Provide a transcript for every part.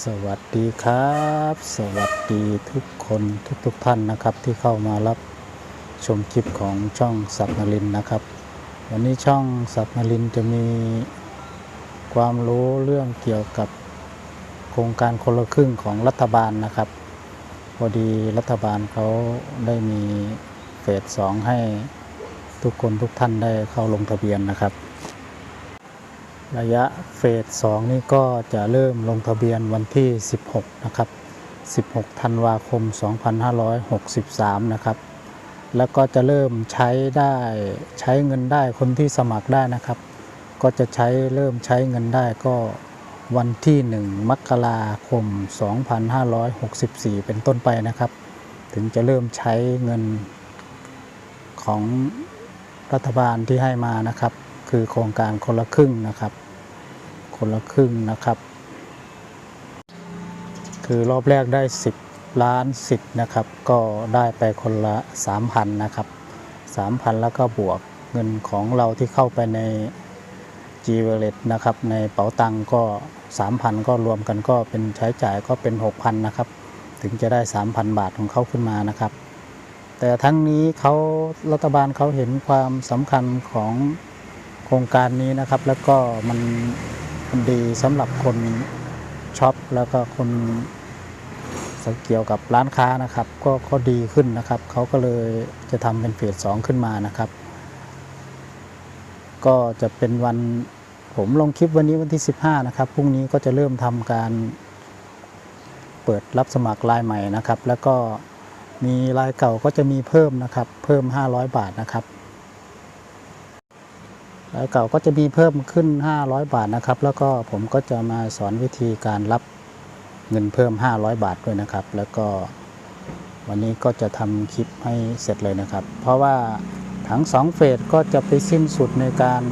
สวัสดีครับ สวัสดีทุกคนทุกทุกๆท่านนะครับ ที่เข้ามารับชมคลิปของช่องสับนลินนะครับ วันนี้ช่องสับนลินจะมีความรู้เรื่องเกี่ยวกับโครงการคนละครึ่งของรัฐบาลนะครับ พอดีรัฐบาลเขาได้มีเฟสสองให้ทุกคนทุกท่านได้เข้าลงทะเบียนนะครับ ระยะเฟส2นี่ก็จะเริ่มลงทะเบียนวันที่ 16 นะครับ 16 ธันวาคม 2563 นะครับ แล้วก็จะเริ่มใช้ได้ใช้เงินได้คนที่สมัครได้นะครับ ก็จะใช้เริ่มใช้เงินได้ก็วันที่ 1 มกราคม 2564 เป็นต้นไปนะครับ ถึงจะเริ่มใช้เงินของรัฐบาลที่ให้มานะครับ คือโครงการคนละครึ่งนะครับ คนละครึ่งนะครับ คือรอบแรกได้ 10 ล้านสิทธิ์นะครับ ก็ได้ไปคนละ 3,000 นะครับ 3,000 แล้วก็บวกเงินของเราที่เข้าไปใน g w a l l e t นะครับ ในเป๋าตังก็ 3,000 ก็รวมกันก็เป็นใช้จ่ายก็เป็น 6,000 นะครับ ถึงจะได้ 3,000 บาทของเขาขึ้นมานะครับ แต่ทั้งนี้เขารัฐบาลเขาเห็นความสำคัญของโครงการนี้นะครับ แล้วก็มันมัน ดีสำหรับคนช็อปแล้วก็คนเกี่ยวกับร้านค้านะครับ ก็ก็ดีขึ้นนะครับ เขาก็เลยจะทำเป็นเฟสสองขึ้นมานะครับ ก็จะเป็นวันผมลงคลิปวันนี้วันที่ 15 นะครับพรุ่งนี้ก็จะเริ่มทำการเปิดรับสมัครรายใหม่นะครับ แล้วก็มีรายเก่าก็จะมีเพิ่มนะครับ เพิ่ม 500 บาทนะครับ รายเก่าก็จะมีเพิ่มขึ้น 500 บาทนะครับ แล้วก็ผมก็จะมาสอนวิธีการรับเงินเพิ่ม 500 บาทด้วยนะครับ แล้วก็วันนี้ก็จะทำคลิปให้เสร็จเลยนะครับ เพราะว่าทั้งสองเฟสก็จะไปสิ้นสุดในการ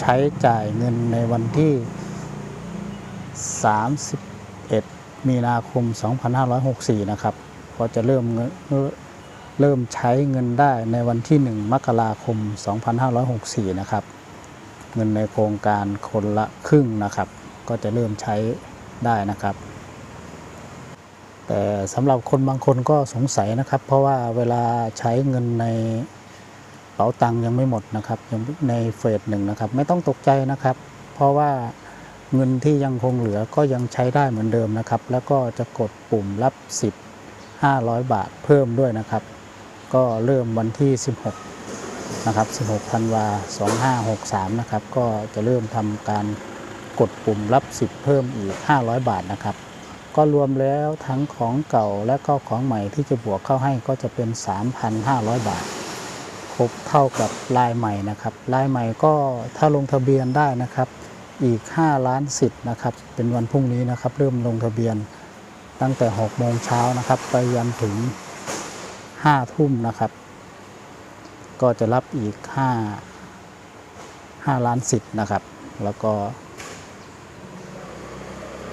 ใช้จ่ายเงินในวันที่ 31 มีนาคม 2564 นะครับ ก็จะเริ่มเงินเริ่มใช้เงินได้ในวันที่ 1 มกราคม 2564 นะครับ เงินในโครงการคนละครึ่งนะครับ ก็จะเริ่มใช้ได้นะครับ แต่สำหรับคนบางคนก็สงสัยนะครับ เพราะว่าเวลาใช้เงินในเป๋าตังค์ยังไม่หมดนะครับยังในเฟสหนึ่งนะครับ ไม่ต้องตกใจนะครับ เพราะว่าเงินที่ยังคงเหลือก็ยังใช้ได้เหมือนเดิมนะครับ แล้วก็จะกดปุ่มรับสิทธิ์500 บาทเพิ่มด้วยนะครับ ก็เริ่มวันที่ 16 นะครับ 16ธันวา2563 นะครับ ก็จะเริ่มทำการกดปุ่มรับสิทธิ์เพิ่มอีก 500 บาทนะครับ ก็รวมแล้วทั้งของเก่าและก็ของใหม่ที่จะบวกเข้าให้ก็จะเป็น 3,500 บาท ครบเท่ากับลายใหม่นะครับ ลายใหม่ก็ถ้าลงทะเบียนได้นะครับ อีก 5 ล้านสิทธิ์นะครับ เป็นวันพรุ่งนี้นะครับ เริ่มลงทะเบียนตั้งแต่ 6 โมงเช้านะครับ ไปยันถึง 5 ทุ่มนะครับ ก็จะรับอีก 5 5 ล้านสิทธิ์นะครับ แล้วก็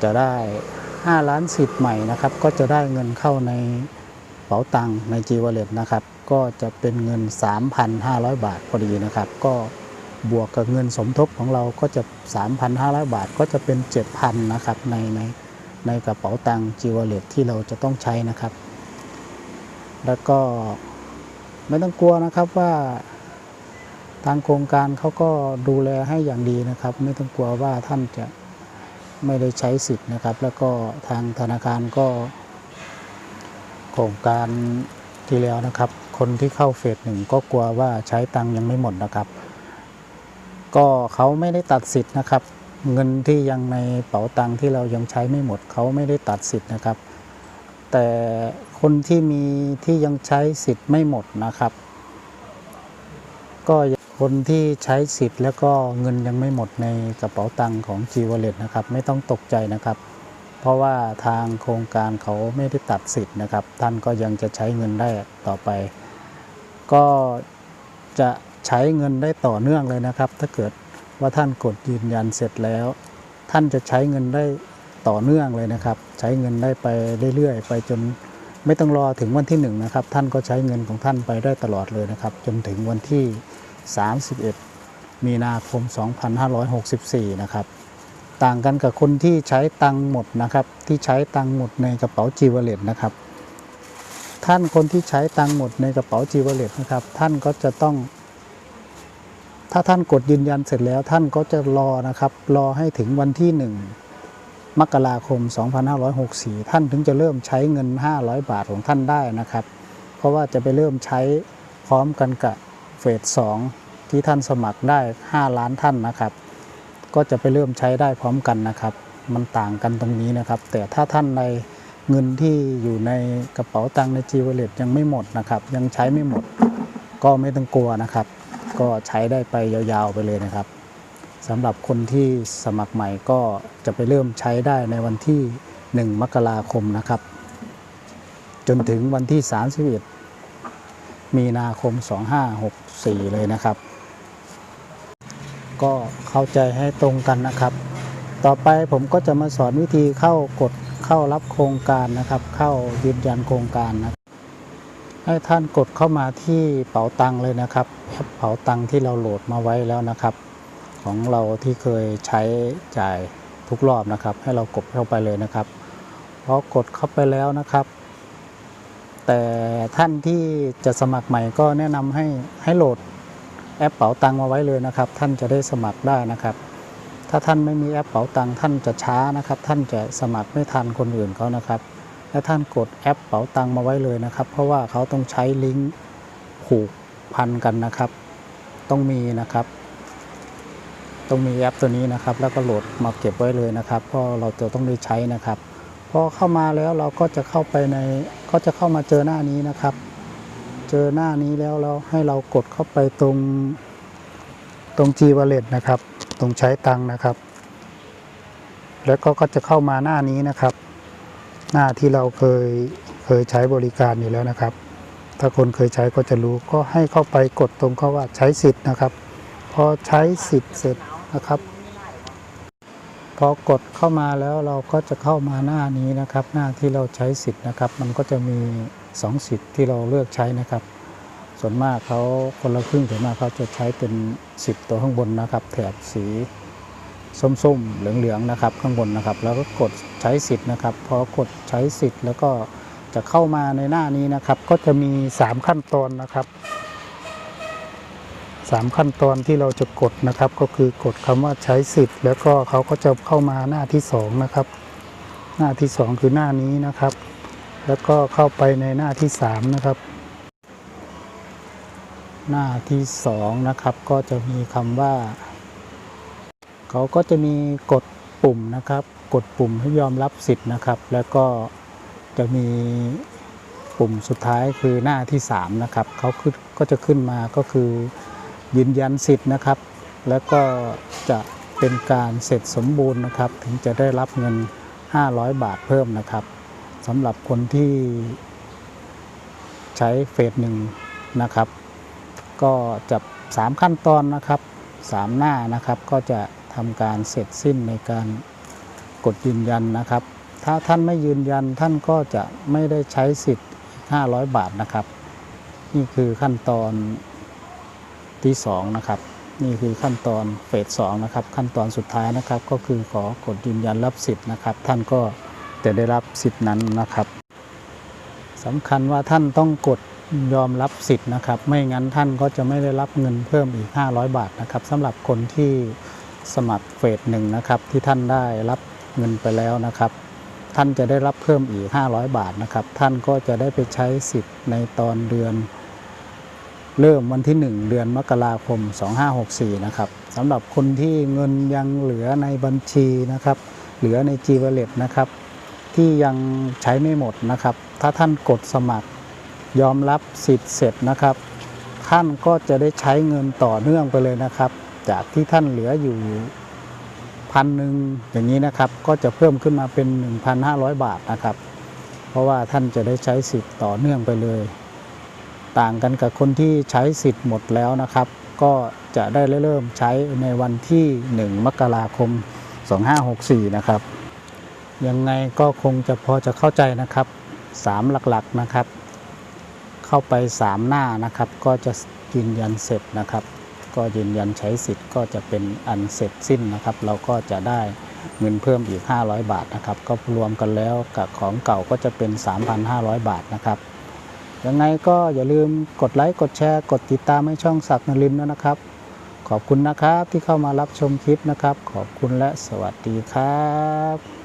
จะได้ 5 ล้านสิทธิ์ใหม่นะครับ ก็จะได้เงินเข้าในเป๋าตังค์ใน g w a l l e t นะครับ ก็จะเป็นเงิน 3,500 บาทพอดีนะครับ ก็บวกกับเงินสมทบของเราก็จะ 3,500 บาทก็จะเป็น 7,000นะครับในในในกระเป๋าตังค์ g w a l l e t ที่เราจะต้องใช้นะครับ แล้วก็ ไม่ต้องกลัวนะครับว่าทางโครงการเขาก็ดูแลให้อย่างดีนะครับ ไม่ต้องกลัวว่าท่านจะไม่ได้ใช้สิทธิ์นะครับ แล้วก็ทางธนาคารก็ โครงการที่แล้วนะครับ คนที่เข้าเฟสหนึ่งก็กลัวว่าใช้ตังค์ยังไม่หมดนะครับ ก็เขาไม่ได้ตัดสิทธิ์นะครับ เงินที่ยังในเป๋าตังค์ที่เรายังใช้ไม่หมดเขาไม่ได้ตัดสิทธิ์นะครับ แต่ คนที่มีที่ยังใช้สิทธิ์ไม่หมดนะครับ ก็คนที่ใช้สิทธิ์แล้วก็เงินยังไม่หมดในกระเป๋าตังค์ของ g w a l l e t นะครับ ไม่ต้องตกใจนะครับ เพราะว่าทางโครงการเขาไม่ได้ตัดสิทธิ์นะครับ ท่านก็ยังจะใช้เงินได้ต่อไป ก็จะใช้เงินได้ต่อเนื่องเลยนะครับ ถ้าเกิดว่าท่านกดยืนยันเสร็จแล้ว ท่านจะใช้เงินได้ต่อเนื่องเลยนะครับ ใช้เงินได้ไปเรื่อยๆ ไปจน ไม่ต้องรอถึงวันที่หนึ่งนะครับท่านก็ใช้เงินของท่านไปได้ตลอดเลยนะครับ จนถึงวันที่ 31 มีนาคม 2564 นะครับ ต่างกันกับคนที่ใช้ตังค์หมดนะครับ ที่ใช้ตังค์หมดในกระเป๋าจีวเลตนะครับ ท่านคนที่ใช้ตังค์หมดในกระเป๋าจีวเลตนะครับ ท่านก็จะต้อง ถ้าท่านกดยืนยันเสร็จแล้วท่านก็จะรอนะครับ รอให้ถึงวันที่ 1 มกราคม 2564 ท่านถึงจะเริ่มใช้เงิน 500 บาทของท่านได้นะครับ เพราะว่าจะไปเริ่มใช้พร้อมกันกับเฟส2ที่ท่านสมัครได้ 5 ล้านท่านนะครับ ก็จะไปเริ่มใช้ได้พร้อมกันนะครับ มันต่างกันตรงนี้นะครับ แต่ถ้าท่านในเงินที่อยู่ในกระเป๋าตังค์ในจีวเลตยังไม่หมดนะครับ ยังใช้ไม่หมด ก็ไม่ต้องกลัวนะครับ ก็ใช้ได้ไปยาวๆไปเลยนะครับ สำหรับคนที่สมัครใหม่ก็จะไปเริ่มใช้ได้ในวันที่ 1 มกราคมนะครับ จนถึงวันที่ 31 มีนาคม 2564 เลยนะครับ ก็เข้าใจให้ตรงกันนะครับ ต่อไปผมก็จะมาสอนวิธีเข้ากดเข้ารับโครงการนะครับ เข้ายืนยันโครงการนะให้ท่านกดเข้ามาที่เป๋าตังเลยนะครับแอปเป๋าตังที่เราโหลดมาไว้แล้วนะครับ ของเราที่เคยใช้จ่ายทุกรอบนะครับ ให้เรากดเข้าไปเลยนะครับพอกดเข้าไปแล้วนะครับ แต่ท่านที่จะสมัครใหม่ก็แนะนำให้ให้โหลดแอปเป๋าตังมาไว้เลยนะครับ ท่านจะได้สมัครได้นะครับ ถ้าท่านไม่มีแอปเป๋าตังท่านจะช้านะครับ ท่านจะสมัครไม่ทันคนอื่นเขานะครับและท่านกดแอปเป๋าตังมาไว้เลยนะครับ เพราะว่าเขาต้องใช้ลิงก์ผูกพันกันนะครับ ต้องมีนะครับ ต้องมีแอปตัวนี้นะครับ แล้วก็โหลดมาเก็บไว้เลยนะครับเพราะเราจะต้องได้ใช้นะครับพอเข้ามาแล้วเราก็จะเข้าไปในก็จะเข้ามาเจอหน้านี้นะครับ เจอหน้านี้แล้วเราให้เรากดเข้าไปตรงตรง G Wallet นะครับ ตรงใช้ตังค์นะครับ แล้วก็ก็จะเข้ามาหน้านี้นะครับ หน้าที่เราเคยเคยใช้บริการอยู่แล้วนะครับ ถ้าคนเคยใช้ก็จะรู้ก็ให้เข้าไปกดตรงเขาว่าใช้สิทธิ์นะครับ พอใช้สิทธิ์เสร็จ นะครับ พอกดเข้ามาแล้วเราก็จะเข้ามาหน้านี้นะครับ หน้าที่เราใช้สิทธิ์นะครับ มันก็จะมี 2 สิทธิ์ที่เราเลือกใช้นะครับ ส่วนมากเขาคนละครึ่งส่วนมากเขาจะใช้เป็นสิทธิ์ตัวข้างบนนะครับ แถบสีส้มๆ เหลืองๆ นะครับ ข้างบนนะครับ แล้วก็กดใช้สิทธิ์นะครับ พอกดใช้สิทธิ์แล้วก็จะเข้ามาในหน้านี้นะครับ ก็จะมี 3 ขั้นตอนนะครับ สามขั้นตอนที่เราจะกดนะครับ ก็คือกดคำว่าใช้สิทธิ์ แล้วก็เขาก็จะเข้ามาหน้าที่สองนะครับ หน้าที่สองคือหน้านี้นะครับ แล้วก็เข้าไปในหน้าที่สามนะครับ หน้าที่สองนะครับก็จะมีคำว่า เขาก็จะมีกดปุ่มนะครับ กดปุ่มให้ยอมรับสิทธิ์นะครับ แล้วก็จะมีปุ่มสุดท้ายคือหน้าที่สามนะครับเขาขึ้นก็จะขึ้นมาก็คือ ยืนยันสิทธิ์นะครับ แล้วก็จะเป็นการเสร็จสมบูรณ์นะครับ ถึงจะได้รับเงิน 500 บาทเพิ่มนะครับสำหรับคนที่ใช้เฟสหนึ่งนะครับ ก็จะ 3 ขั้นตอนนะครับ 3 หน้านะครับก็จะทำการเสร็จสิ้นในการกดยืนยันนะครับ ถ้าท่านไม่ยืนยันท่านก็จะไม่ได้ใช้สิทธิ์ 500 บาทนะครับ นี่คือขั้นตอน ที่2นะครับนี่คือขั้นตอนเฟสสองนะครับขั้นตอนสุดท้ายนะครับ ก็คือขอกดยืนยันรับสิทธิ์นะครับ ท่านก็จะได้รับสิทธิ์นั้นนะครับสำคัญว่าท่านต้องกดยอมรับสิทธิ์นะครับ ไม่งั้นท่านก็จะไม่ได้รับเงินเพิ่มอีก 500 บาทนะครับสำหรับคนที่สมัครเฟสหนึ่งนะครับที่ท่านได้รับเงินไปแล้วนะครับ ท่านจะได้รับเพิ่มอีก 500 บาทนะครับ ท่านก็จะได้ไปใช้สิทธิ์ในตอนเดือน เริ่มวันที่ 1 เดือนมกราคม 2564 นะครับสำหรับคนที่เงินยังเหลือในบัญชีนะครับ เหลือใน G Wallet นะครับ ที่ยังใช้ไม่หมดนะครับ ถ้าท่านกดสมัครยอมรับสิทธิ์เสร็จนะครับท่านก็จะได้ใช้เงินต่อเนื่องไปเลยนะครับ จากที่ท่านเหลืออยู่พันหนึ่งอย่างนี้นะครับ ก็จะเพิ่มขึ้นมาเป็น 1,500 บาทนะครับ เพราะว่าท่านจะได้ใช้สิทธิ์ต่อเนื่องไปเลย ต่างกันกับคนที่ใช้สิทธิ์หมดแล้วนะครับ ก็จะได้เริ่มใช้ในวันที่ 1 มกราคม 2564 นะครับ ยังไงก็คงจะพอจะเข้าใจนะครับ 3 หลักๆนะครับ เข้าไป 3 หน้านะครับ ก็จะยืนยันเสร็จนะครับ ก็ยืนยันใช้สิทธิ์ก็จะเป็นอันเสร็จสิ้นนะครับ เราก็จะได้เงินเพิ่มอีก 500 บาทนะครับ ก็รวมกันแล้วกับของเก่าก็จะเป็น 3,500 บาทนะครับ ยังไงก็อย่าลืมกดไลค์ กดแชร์ กดติดตามให้ช่องศักดิ์นรินด้วยนะครับ ขอบคุณนะครับที่เข้ามารับชมคลิปนะครับ ขอบคุณและสวัสดีครับ